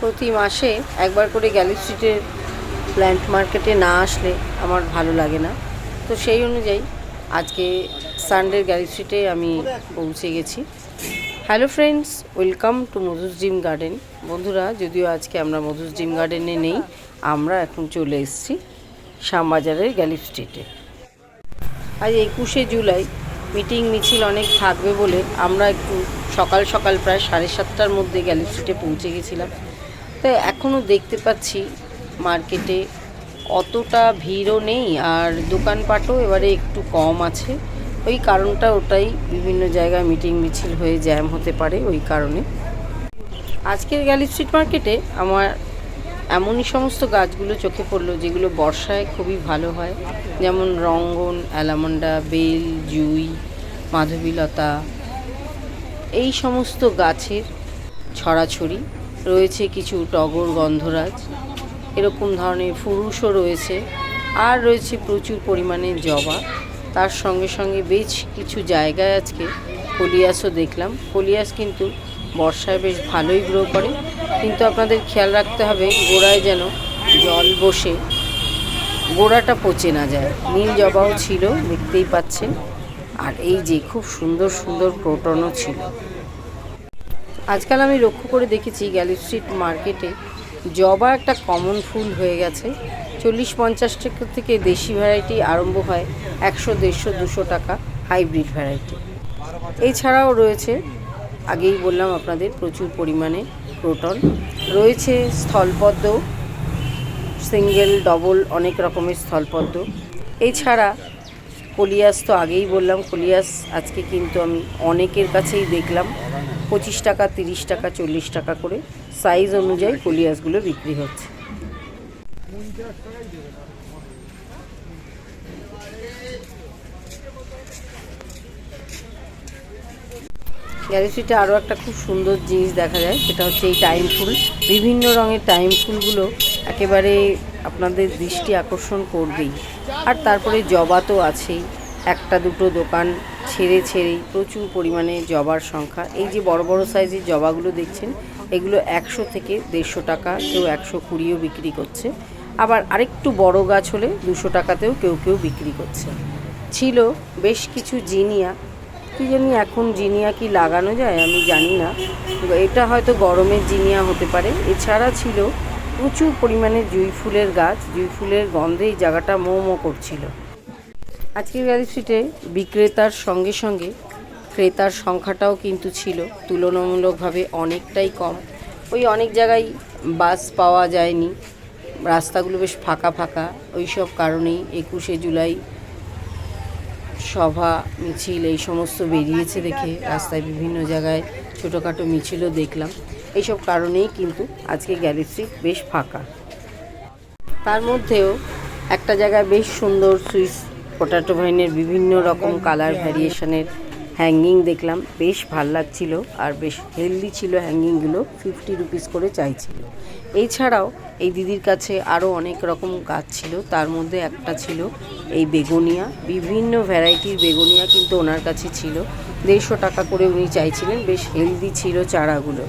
প্রতি মাসে একবার করে গ্যালি স্ট্রিটের প্ল্যান্ট মার্কেটে না আসলে আমার ভালো লাগে না। তো সেই অনুযায়ী আজকে সানডের গ্যালি স্ট্রিটে আমি পৌঁছে গেছি। Hello friends, welcome to Madhu's dream garden. বন্ধুরা, যদিও আজকে আমরা মধুস ড্রিম গার্ডেনে নেই, আমরা এখন চলে এসেছি শ্যামবাজারের গ্যালি স্ট্রিটে। আজ একুশে জুলাই, মিটিং মিছিল অনেক থাকবে বলে আমরা একটু সকাল সকাল প্রায় সাড়ে সাতটার মধ্যে গ্যালি স্ট্রিটে পৌঁছে গেছিলাম। তো এখনও দেখতে পাচ্ছি মার্কেটে অতটা ভিড়ও নেই আর দোকানপাটও এবারে একটু কম আছে। ওই কারণটা ওটাই বিভিন্ন জায়গায় মিটিং মিছিল হয়ে জ্যাম হতে পারে ওই কারণে। আজকের গ্যালি স্ট্রিট মার্কেটে আমার এমনই সমস্ত গাছগুলো চোখে পড়ল যেগুলো বর্ষায় খুবই ভালো হয়। যেমন রঙ্গন, অ্যালামন্ডা, বেল, জুই, মাধবীলতা, এই সমস্ত গাছের ছড়াছড়ি। রয়েছে কিছু টগর গন্ধরাজ। এরকম ধরনের ফুরুষও রয়েছে। আর রয়েছে প্রচুর পরিমাণে জবা। তার সঙ্গে সঙ্গে বেশ কিছু জায়গায় আজকে কলিয়াসও দেখলাম। কলিয়াস কিন্তু বর্ষায় বেশ ভালোই গ্রো করে। কিন্তু আপনাদের খেয়াল রাখতে হবে, গোড়ায় যেন জল বসে, গোড়াটা পচে না যায়। নীল জবাও ছিল, দেখতেই পাচ্ছেন। আর এই যে খুব সুন্দর সুন্দর ক্রোটনও ছিল। আজকাল আমি লক্ষ্য করে দেখেছি গ্যালি স্ট্রিট মার্কেটে জবা একটা কমন ফুল হয়ে গেছে। চল্লিশ পঞ্চাশ টাকা থেকে দেশি ভ্যারাইটি আরম্ভ হয় একশো, দেড়শো, দুশো টাকা হাইব্রিড ভ্যারাইটি এছাড়াও রয়েছে, আগেই বললাম আপনাদের, প্রচুর পরিমাণে ক্রোটন রয়েছে স্থলপদ্ম সিঙ্গেল ডবল অনেক রকমের স্থলপদ্ম। এছাড়া কলিয়াস তো আগেই বললাম, কলিয়াস আজকে কিন্তু আমি অনেকের কাছেই দেখলাম। পঁচিশ টাকা, তিরিশ টাকা, চল্লিশ টাকা করে সাইজ অনুযায়ী কলিয়াসগুলো বিক্রি হচ্ছে। গ্যালারিতে আরও একটা খুব সুন্দর জিনিস দেখা যায়, সেটা হচ্ছে এই টাইম ফুল। বিভিন্ন রঙের টাইম ফুলগুলো একেবারে আপনাদের দৃষ্টি আকর্ষণ করবেই। আর তারপরে জবা তো আছেই। একটা দুটো দোকান ছেড়ে ছেড়েই প্রচুর পরিমাণে জবার সংখ্যা। এই যে বড় বড় সাইজের জবাগুলো দেখছেন, এগুলো একশো থেকে দেড়শো টাকা, কেউ একশো কুড়িও বিক্রি করছে। আবার আরেকটু বড় গাছ হলে দুশো টাকাতেও কেউ কেউ বিক্রি করছে। ছিল বেশ কিছু জিনিয়া। কি জানি এখন জিনিয়া কি লাগানো যায় আমি জানি না। এটা হয়তো গরমের জিনিয়া হতে পারে। এছাড়া ছিল প্রচুর পরিমাণে জুঁই ফুলের গাছ, জুঁই ফুলের গন্ধে এই জায়গাটা মো মো করছিল। আজকের গ্যালি স্ট্রিটে বিক্রেতার সঙ্গে সঙ্গে ক্রেতার সংখ্যাটাও কিন্তু ছিল। তুলনামূলকভাবে অনেকটাই কম। ওই অনেক জায়গায় বাস পাওয়া যায়নি। রাস্তাগুলো বেশ ফাঁকা ফাঁকা। ওই সব কারণেই একুশে জুলাই সভা, মিছিল এই সমস্ত বেরিয়েছে দেখে রাস্তায় বিভিন্ন জায়গায় ছোটোখাটো মিছিলও দেখলাম। এইসব কারণেই কিন্তু আজকে গ্যালাক্সি বেশ ফাঁকা। তার মধ্যেও একটা জায়গায় বেশ সুন্দর সুইস পটাটো ভাইনের বিভিন্ন রকম কালার ভ্যারিয়েশনের হ্যাঙ্গিং দেখলাম। বেশ ভালো লাগছিল আর বেশ হেলদি ছিল হ্যাঙ্গিংগুলো, ফিফটি রুপিস করে চাইছিল। এছাড়াও এই দিদির কাছে আরও অনেক রকম গাছ ছিল, তার মধ্যে একটা ছিল এই বেগুনিয়া। বিভিন্ন ভ্যারাইটির বেগুনিয়া কিন্তু ওনার কাছে ছিল। দেড়শো টাকা করে উনি চাইছিলেন, বেশ হেলদি ছিল চারাগুলো।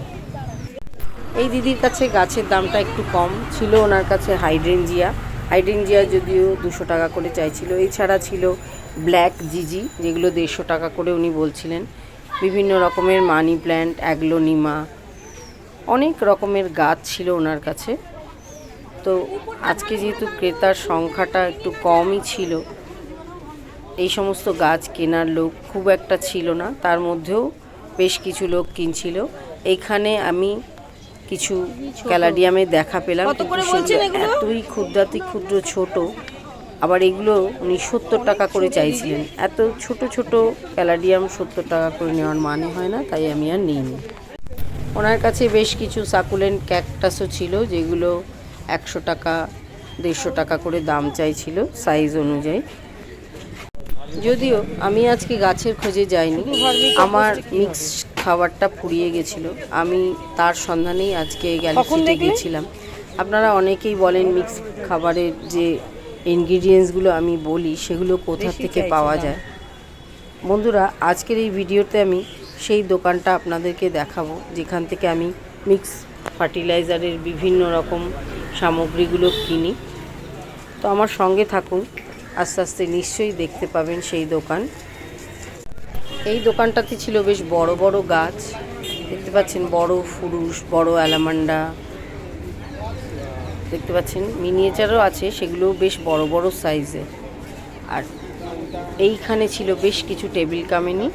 এই দিদির কাছে গাছের দামটা একটু কম ছিল, ওনার কাছে হাইড্রেঞ্জিয়া। হাইড্রেঞ্জিয়া যদিও দুশো টাকা করে চাইছিল, এছাড়া ছিল ব্ল্যাক জিজি, যেগুলো দেড়শো টাকা করে উনি বলছিলেন। বিভিন্ন রকমের মানি প্ল্যান্ট, অ্যাগ্লোনিমা, অনেক রকমের গাছ ছিল ওনার কাছে। তো আজকে যেহেতু ক্রেতার সংখ্যাটা একটু কমই ছিল, এই সমস্ত গাছ কেনার লোক খুব একটা ছিল না, তার মধ্যেও বেশ কিছু লোক কিনছিল। এইখানে আমি কিছু ক্যালাডিয়ামে দেখা পেলাম। এতই ক্ষুদ্রাতি ক্ষুদ্র ছোট আবার এগুলো উনি সত্তর টাকা করে চাইছিলেন। এত ছোট ছোট ক্যালাডিয়াম সত্তর টাকা করে নেওয়ার মানে হয় না তাই আমি আর নিইনি। ওনার কাছে বেশ কিছু সাকুলেন্ট ক্যাকটাসও ছিল যেগুলো একশো টাকা দেড়শো টাকা করে দাম চাইছিল সাইজ অনুযায়ী। যদিও আমি আজকে গাছের খোঁজে যাইনি আমার মিক্স খাবারটা ফুরিয়ে গেছিল। আমি তার সন্ধানেই আজকে গ্যালাক্সিতে গেছিলাম। আপনারা অনেকেই বলেন মিক্স খাবারের যে ইনগ্রিডিয়েন্টসগুলো আমি বলি সেগুলো কোথা থেকে পাওয়া যায়। বন্ধুরা আজকের এই ভিডিওতে আমি সেই দোকানটা আপনাদেরকে দেখাবো যেখান থেকে আমি মিক্স ফার্টিলাইজারের বিভিন্ন রকম সামগ্রীগুলো কিনি। তো আমার সঙ্গে থাকুন আস্তে আস্তে নিশ্চয়ই দেখতে পাবেন সেই দোকান। এই দোকানটাতে ছিল বেশ বড় বড় গাছ। দেখতে পাচ্ছেন বড় ফুরুষ, বড় অ্যালামান্ডা। দেখতে পাচ্ছেন মিনিয়েচারও আছে, সেগুলোও বেশ বড় বড় সাইজের আর এইখানে ছিল বেশ কিছু টেবিল কামিনি।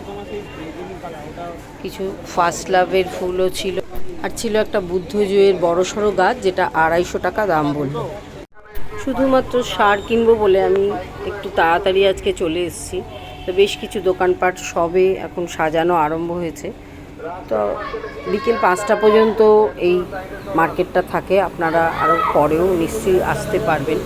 কিছু ফার্স্ট লাভের ফুলও ছিল। আর ছিল একটা বুদ্ধজয়ের বড় সড়ো গাছ, যেটা আড়াইশো টাকা দাম বলল। শুধুমাত্র সার কিনবো বলে আমি একটু তাড়াতাড়ি আজকে চলে এসেছি। তো বেশ কিছু দোকানপাট সবে এখন সাজানো আরম্ভ হয়েছে। তো বিকেল পাঁচটা পর্যন্ত এই মার্কেটটা থাকে, আপনারা আরও পরেও নিশ্চয়ই আসতে পারবেন।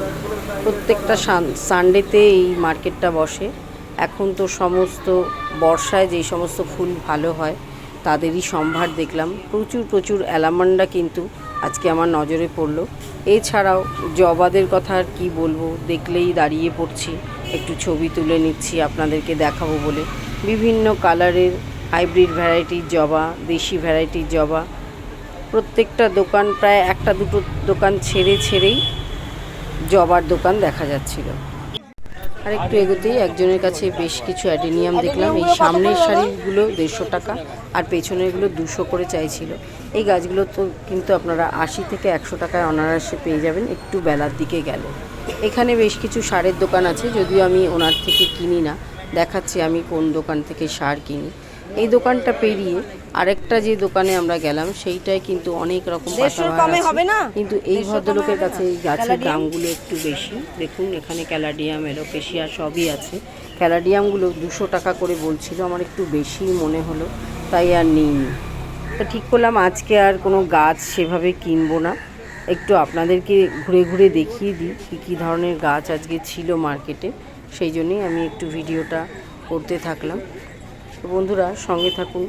প্রত্যেকটা সান- সানডেতে এই মার্কেটটা বসে। এখন তো সমস্ত বর্ষায় যেই সমস্ত ফুল ভালো হয়, তাদেরই সম্ভার দেখলাম। প্রচুর প্রচুর অ্যালামান্ডা কিন্তু আজকে আমার নজরে পড়ল। এছাড়াও জবাদের কথা আর কী বলব, দেখলেই দাঁড়িয়ে পড়ছি। একটু ছবি তুলে নিচ্ছি, আপনাদেরকে দেখাবো বলে। বিভিন্ন কালারের হাইব্রিড ভ্যারাইটির জবা, দেশি ভ্যারাইটির জবা। প্রত্যেকটা দোকান, প্রায় একটা দুটো দোকান ছেড়ে ছেড়েই জবার দোকান দেখা যাচ্ছিল। আর একটু এগোতেই একজনের কাছে বেশ কিছু অ্যাডেনিয়াম দেখলাম। এই সামনের শাড়িগুলো দেড়শো টাকা আর পেছনেরগুলো দুশো করে চাইছিল। এই গাছগুলো তো কিন্তু আপনারা আশি থেকে একশো টাকায় অনারাসে পেয়ে যাবেন, একটু বেলার দিকে গেলে। এখানে বেশ কিছু সারের দোকান আছে, যদিও আমি ওনার থেকে কিনি না। দেখাচ্ছি আমি কোন দোকান থেকে সার কিনি। এই দোকানটা পেরিয়ে আরেকটা যে দোকানে আমরা গেলাম সেইটায় কিন্তু অনেক রকম পাতাবাহার আছে। কিন্তু এই ভদ্রলোকের কাছে এই গাছের দামগুলো একটু বেশি। দেখুন এখানে ক্যালাডিয়াম এলোকেশিয়া সবই আছে। ক্যালাডিয়ামগুলো দুশো টাকা করে বলছিল আমার একটু বেশি মনে হলো তাই আর নিইনি। তো ঠিক করলাম আজকে আর কোনো গাছ সেভাবে কিনবো না। একটু আপনাদেরকে ঘুরে ঘুরে দেখিয়ে দিই কী কী ধরনের গাছ আজকে ছিল মার্কেটে। সেই জন্যই আমি একটু ভিডিওটা করতে থাকলাম। তো বন্ধুরা সঙ্গে থাকুন।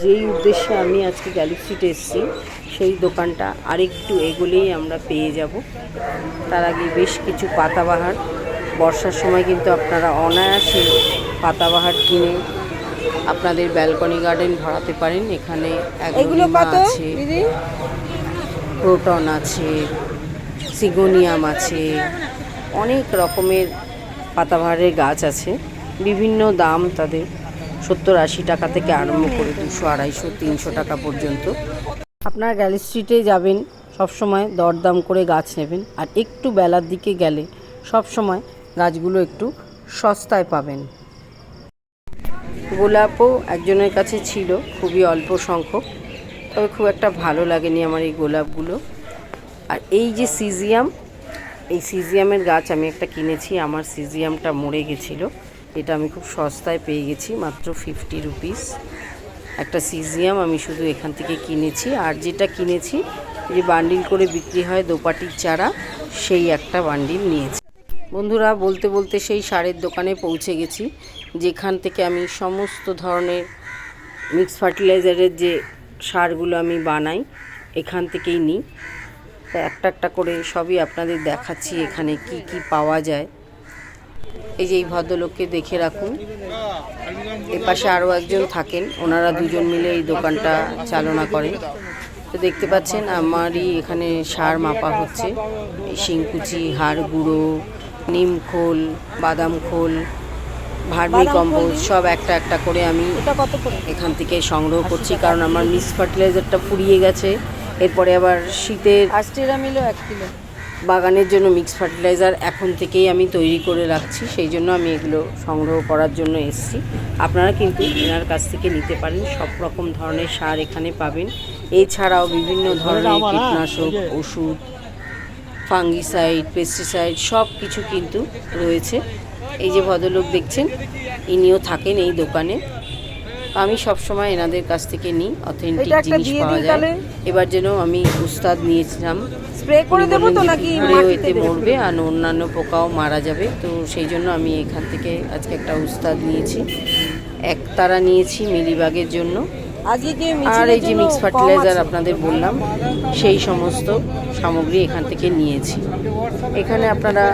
যেই উদ্দেশ্যে আমি আজকে গ্যালাক্সিতে এসেছি সেই দোকানটা আরেকটু এগোলেই আমরা পেয়ে যাব। তার আগে বেশ কিছু পাতাবাহার। বর্ষার সময় কিন্তু আপনারা অনায়াসে পাতাবাহার কিনে আপনাদের ব্যালকনি গার্ডেন ভরাতে পারেন। এখানে এগুলো আছে দিদি? ক্রোটন আছে সিগোনিয়াম আছে অনেক রকমের পাতাবাহারের গাছ আছে। বিভিন্ন দাম তাদের। সত্তর আশি টাকা থেকে আরম্ভ করে দুশো আড়াইশো, তিনশো টাকা পর্যন্ত। আপনার গ্যালি স্ট্রিটে যাবেন, সবসময় দরদাম করে গাছ নেবেন, আর একটু বেলার দিকে গেলে সবসময় গাছগুলো একটু সস্তায় পাবেন। গোলাপও একজনের কাছে ছিল, খুবই অল্প সংখ্যক, তবে খুব একটা ভালো লাগেনি আমার এই গোলাপগুলো। আর এই যে সিজিয়াম, এই সিজিয়ামের গাছ আমি একটা কিনেছি, আমার সিজিয়ামটা মরে গেছিল। এটা আমি খুব সস্তায় পেয়ে গেছি, মাত্র ফিফটি রুপিস একটা সিজিয়াম আমি শুধু এখান থেকে কিনেছি, আর যেটা কিনেছি যে বান্ডিল করে বিক্রি হয় দোপাটির চারা, সেই একটা বান্ডিল নিয়েছি। বন্ধুরা, বলতে বলতে সেই সারের দোকানে পৌঁছে গেছি, যেখান থেকে আমি সমস্ত ধরনের মিক্স ফার্টিলাইজারের যে সারগুলো আমি বানাই, এখান থেকেই নিই। একটা একটা করে সবই আপনাদের দেখাচ্ছি, এখানে কি কি পাওয়া যায়। এই যে এই ভদ্রলোককে দেখে রাখুন। এপাশে আরও একজন থাকেন ওনারা দুজন মিলে এই দোকানটা চালনা করেন। তো দেখতে পাচ্ছেন আমারই এখানে সার মাপা হচ্ছে। এই শিংকুচি হাড় গুঁড়ো নিম খোল বাদাম খোল ভার্মি কম্পোস্ট সব একটা একটা করে আমি এটা কত করে? এখান থেকে সংগ্রহ করছি কারণ আমার মিক্স ফার্টিলাইজারটা ফুরিয়ে গেছে। এরপরে আবার শীতের আষ্টিরা মিলো এক কিলো। বাগানের জন্য মিক্স ফার্টিলাইজার এখন থেকেই আমি তৈরি করে রাখছি সেই জন্য আমি এগুলো সংগ্রহ করার জন্য এসেছি। আপনারা কিন্তু এনার কাছ থেকে নিতে পারেন সব রকম ধরনের সার এখানে পাবেন। এছাড়াও বিভিন্ন ধরনের কীটনাশক ওষুধ ফাঙ্গিসাইড পেস্টিসাইড সব কিছু কিন্তু রয়েছে। এই যে ভদ্রলোক দেখছেন ইনিও থাকেন এই দোকানে। আমি সবসময় এনাদের কাছ থেকে নিই অথেন্টিক জিনিস পাওয়া যায়। এবার যেন আমি উস্তাদ নিয়েছিলাম। স্প্রে করে দেবো তো নাকি মাটিতে এতে মরবে আর অন্যান্য পোকাও মারা যাবে। তো সেই জন্য আমি এখান থেকে আজকে একটা উস্তাদ নিয়েছি। একতারা নিয়েছি মিলিবাগের জন্য। আর এই যে মিক্স ফার্টিলাইজার আপনাদের বললাম সেই সমস্ত সামগ্রী এখান থেকে নিয়েছি। এখানে আপনারা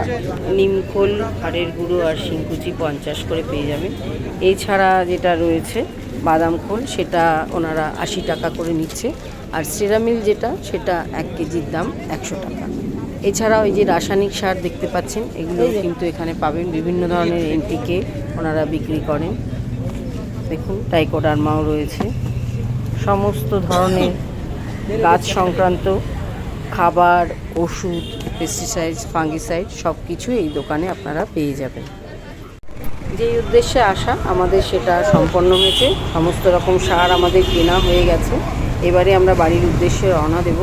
নিমখোল হাড়ের গুঁড়ো আর শিংকুচি পঞ্চাশ করে পেয়ে যাবেন। এছাড়া যেটা রয়েছে বাদাম খোল সেটা ওনারা আশি টাকা করে নিচ্ছে। আর সিরামিল যেটা সেটা এক কেজির দাম একশো টাকা। এছাড়াও এই যে রাসায়নিক সার দেখতে পাচ্ছেন এগুলো কিন্তু এখানে পাবেন। বিভিন্ন ধরনের এনপিকে ওনারা বিক্রি করেন। দেখুন টাইকোডার্মাও রয়েছে। সমস্ত ধরনের গাছ সংক্রান্ত খাবার ওষুধ পেস্টিসাইড ফাঙ্গিসাইড সব কিছু এই দোকানে আপনারা পেয়ে যাবেন। যেই উদ্দেশ্যে আসা, আমাদের সেটা সম্পন্ন হয়েছে। সমস্ত রকম সার আমাদের কেনা হয়ে গেছে। এবারে আমরা বাড়ির উদ্দেশ্যে রওনা দেব।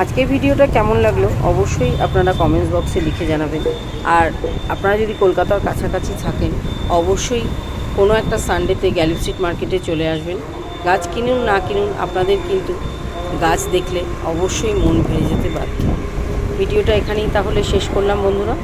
আজকে ভিডিওটা কেমন লাগল অবশ্যই আপনারা কমেন্টস বক্সে লিখে জানাবেন। আর আপনারা যদি কলকাতার কাছাকাছি থাকেন, অবশ্যই কোনো একটা সানডেতে গ্যালি স্ট্রিট মার্কেটে চলে আসবেন। গাছ কিনুন, না কিনুন, আপনাদের কিন্তু গাছ দেখলে অবশ্যই মন ভরে যেতে বাধ্য। ভিডিওটা এখানেই তাহলে শেষ করলাম বন্ধুরা।